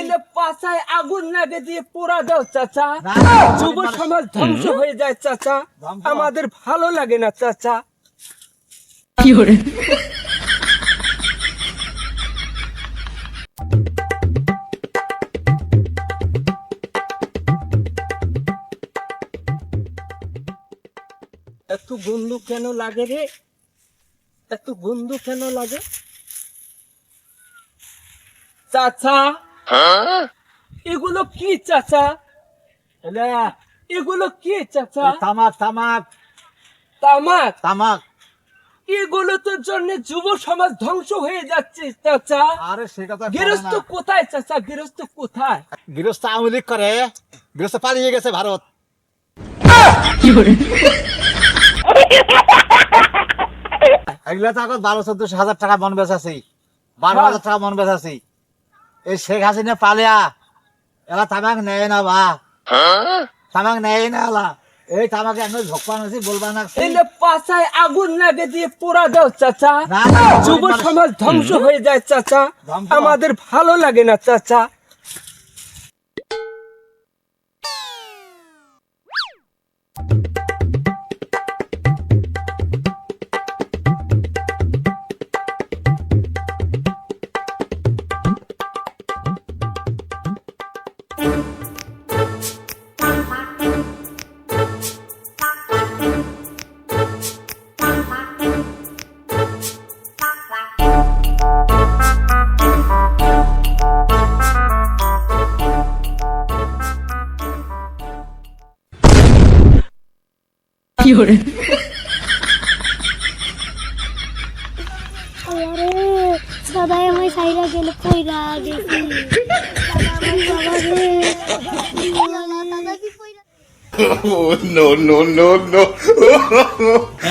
এলে পাশায় আগুন লাগে দিয়ে পোড়া দাও চাচা। যুব সমাজ ধ্বংস হয়ে যায় চাচা। আমাদের ভালো লাগে না চাচা। এত বন্ধু কেন লাগে রে? এত বন্ধু কেন লাগে? চাচা এগুলো কি চাচা? এগুলো কি চাচা? তামাক তামাক। তামাক? তামাক। জন্য যুব সমাজ ধ্বংস হয়ে যাচ্ছে চাচা। আরে সে কথা গৃহস্থ কোথায় চাচা? গৃহস্থ কোথায়? গৃহস্থ আওয়ামী লীগ করে। গৃহস্থ পালিয়ে গেছে ভারত। এগুলা তো এখন বারো চোদ্দশো হাজার টাকা মন বেচাছি বারো হ্যাঁ। হাজার টাকা মন বেচাছি এই শেখ হাসিনা পালিয়া এলা তামাক নেয় না বা। তামাক নেয় না এলা। এই তামাকে আমি ভোগপান নাছি বলবা না এলে পাশায় আগুন লাগে দিয়ে পোড়া দাও চাচা। যুব সমাজ ধ্বংস হয়ে যায় চাচা। ধ্বংস? আমাদের ভালো লাগে না চাচা। 有人。अरे सदाए में साइरा के लिए कोई राग है Oh, no, no, no, no.